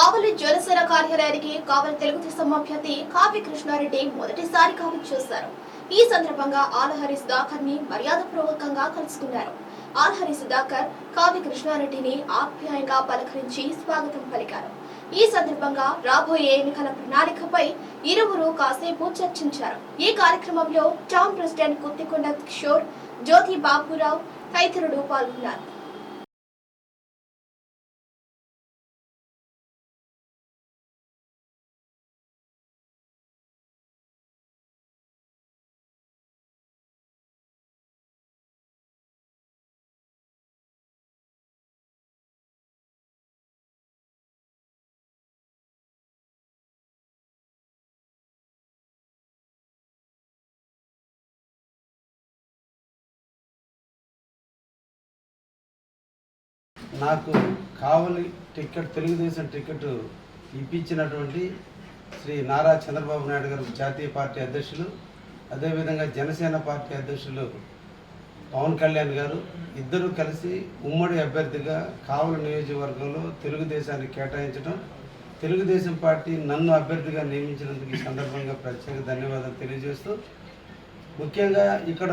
కావలి జనసేన కార్యాలయానికి కావలి తెలుగుదేశం అభ్యర్థి కావ్య కృష్ణారెడ్డి మొదటిసారిగా చూశారు. ఈ సందర్భంగా ఆలహరి సుధాకర్ని మర్యాదపూర్వకంగా కలుసుకున్నారు. ఆలహరి సుధాకర్ కావ్య కృష్ణారెడ్డిని ఆప్యాయంగా పలకరించి స్వాగతం పలికారు. ఈ సందర్భంగా రాబోయే ఎన్నికల ప్రణాళికపై ఇరువురు కాసేపు చర్చించారు. ఈ కార్యక్రమంలో టౌన్ ప్రెసిడెంట్ కుత్తికొండ కిషోర్ జ్యోతి బాబురావు తదితరులు పాల్గొన్నారు. నాకు కావలి టికెట్ తెలుగుదేశం టికెట్ ఇప్పించినటువంటి శ్రీ నారా చంద్రబాబు నాయుడు గారు జాతీయ పార్టీ అధ్యక్షులు అదేవిధంగా జనసేన పార్టీ అధ్యక్షులు పవన్ కళ్యాణ్ గారు ఇద్దరూ కలిసి ఉమ్మడి అభ్యర్థిగా కావలి నియోజకవర్గంలో తెలుగుదేశాన్ని కేటాయించడం తెలుగుదేశం పార్టీ నన్ను అభ్యర్థిగా నియమించినందుకు ఈ సందర్భంగా ప్రత్యేక ధన్యవాదాలు తెలియజేస్తూ ముఖ్యంగా ఇక్కడ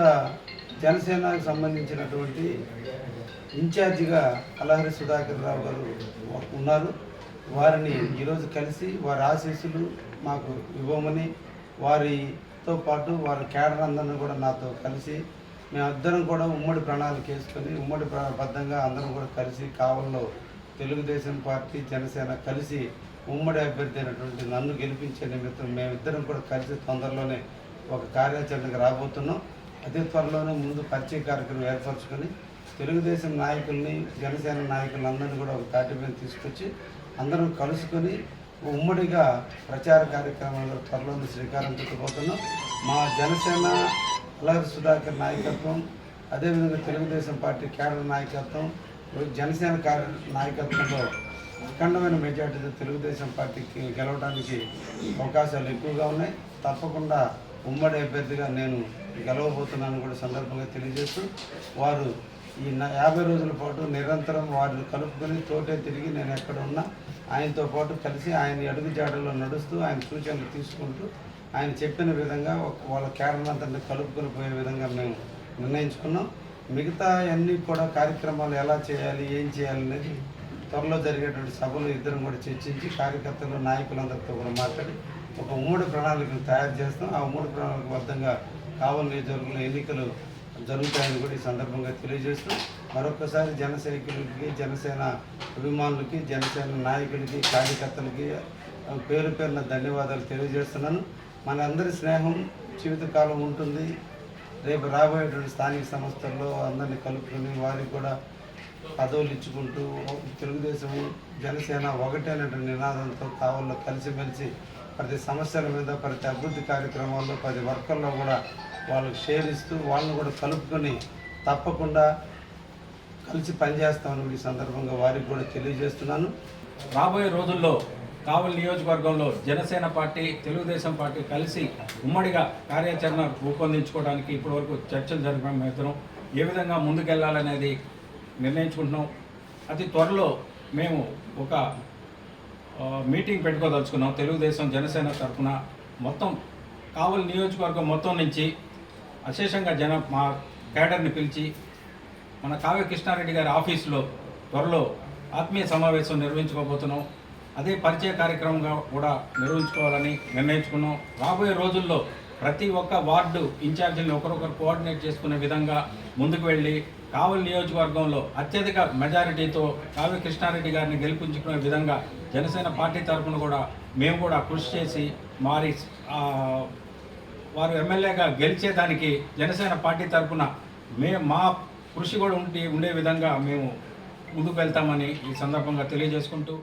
జనసేనకు సంబంధించినటువంటి ఇన్ఛార్జిగా అలహరి సుధాకర్ రావు గారు ఉన్నారు. వారిని ఈరోజు కలిసి వారి ఆశీస్సులు మాకు ఇవ్వమని వారితో పాటు వారి కేడర్ అందరిని కూడా నాతో కలిసి మేమిద్దరం కూడా ఉమ్మడి ప్రణాళిక వేసుకొని ఉమ్మడి బద్ధంగా అందరం కూడా కలిసి కావల్లో తెలుగుదేశం పార్టీ జనసేన కలిసి ఉమ్మడి అభ్యర్థి అయినటువంటి నన్ను గెలిపించే నిమిత్తం మేమిద్దరం కూడా కలిసి తొందరలోనే ఒక కార్యాచరణకు రాబోతున్నాం. అతి త్వరలోనే ముందు పరిచయ కార్యక్రమం ఏర్పరచుకొని తెలుగుదేశం నాయకుల్ని జనసేన నాయకులందరినీ కూడా ఒక తాటి మీద తీసుకొచ్చి అందరం కలుసుకొని ఉమ్మడిగా ప్రచార కార్యక్రమంలో త్వరలోనే శ్రీకారం చుట్టబోతున్నాం. మా జనసేన అలహరి సుధాకర్ నాయకత్వం అదేవిధంగా తెలుగుదేశం పార్టీ కేడర్ నాయకత్వం జనసేన కార్య నాయకత్వంలో అఖండమైన మెజార్టీతో తెలుగుదేశం పార్టీకి గెలవడానికి అవకాశాలు ఎక్కువగా ఉన్నాయి. తప్పకుండా ఉమ్మడి అభ్యర్థిగా నేను గెలవబోతున్నాను కూడా సందర్భంగా తెలియజేస్తూ వారు ఈ యాభై రోజుల పాటు నిరంతరం వారిని కలుపుకొని తోటే తిరిగి నేను ఎక్కడ ఉన్నా ఆయనతో పాటు కలిసి ఆయన అడుగుజాడల్లో నడుస్తూ ఆయన సూచనలు తీసుకుంటూ ఆయన చెప్పిన విధంగా వాళ్ళ కేడర్ అంతా కలుపుకొని పోయే విధంగా మేము నిర్ణయించుకున్నాం. మిగతా అన్నీ కూడా కార్యక్రమాలు ఎలా చేయాలి ఏం చేయాలి అనేది త్వరలో జరిగేటువంటి సభలు ఇద్దరం కూడా చర్చించి కార్యకర్తలు నాయకులందరితో కూడా మాట్లాడి ఒక ఉమ్మడి ప్రణాళికను తయారు చేస్తాం. ఆ ఉమ్మడి ప్రణాళిక బద్దంగా కావలి నియోజకవర్గంలో ఎన్నికలు జరుగుతాయని కూడా ఈ సందర్భంగా తెలియజేస్తాం మరొకసారి జనసైనికులకి జనసేన అభిమానులకి జనసేన నాయకులకి కార్యకర్తలకి పేరు పేరున ధన్యవాదాలు తెలియజేస్తున్నాను. మన అందరి స్నేహం జీవితకాలం ఉంటుంది. రేపు రాబోయేటువంటి స్థానిక సంస్థల్లో అందరినీ కలుపుకొని వారికి కూడా పదవులు ఇచ్చుకుంటూ తెలుగుదేశం జనసేన ఒకటేనటువంటి నినాదంతో కావాల్లో కలిసిమెలిసి ప్రతి సమస్యల మీద ప్రతి అభివృద్ధి కార్యక్రమాల్లో ప్రతి వర్కల్లో కూడా వాళ్ళకి షేర్ ఇస్తూ వాళ్ళని కూడా కలుపుకొని తప్పకుండా కలిసి పనిచేస్తామని ఈ సందర్భంగా వారికి కూడా తెలియజేస్తున్నాను. రాబోయే రోజుల్లో కావలి నియోజకవర్గంలో జనసేన పార్టీ తెలుగుదేశం పార్టీ కలిసి ఉమ్మడిగా కార్యాచరణ రూపొందించుకోవడానికి ఇప్పటివరకు చర్చలు జరగడం మేము ఇద్దరం ఏ విధంగా ముందుకెళ్ళాలనేది నిర్ణయించుకుంటున్నాం. అతి త్వరలో మేము ఒక మీటింగ్ పెట్టుకోదలుచుకున్నాం. తెలుగుదేశం జనసేన తరఫున మొత్తం కావలి నియోజకవర్గం మొత్తం నుంచి అశేషంగా జన మా కేడర్ని పిలిచి మన కావ్య కృష్ణారెడ్డి గారి ఆఫీసులో త్వరలో ఆత్మీయ సమావేశం నిర్వహించుకోబోతున్నాం. అదే పరిచయ కార్యక్రమంగా కూడా నిర్వహించుకోవాలని నిర్ణయించుకున్నాం. రాబోయే రోజుల్లో ప్రతి ఒక్క వార్డు ఇన్ఛార్జీలను ఒకరొకరు కోఆర్డినేట్ చేసుకునే విధంగా ముందుకు వెళ్ళి కావలి నియోజకవర్గంలో అత్యధిక మెజారిటీతో కావ్య కృష్ణారెడ్డి గారిని గెలిపించుకునే విధంగా జనసేన పార్టీ తరఫున కూడా మేము కూడా కృషి చేసి మారి వారు ఎమ్మెల్యేగా గెలిచేదానికి జనసేన పార్టీ తరఫున మే మా కృషి కూడా ఉండి ఉండే విధంగా మేము ముందుకు వెళ్తామని ఈ సందర్భంగా తెలియజేసుకుంటూ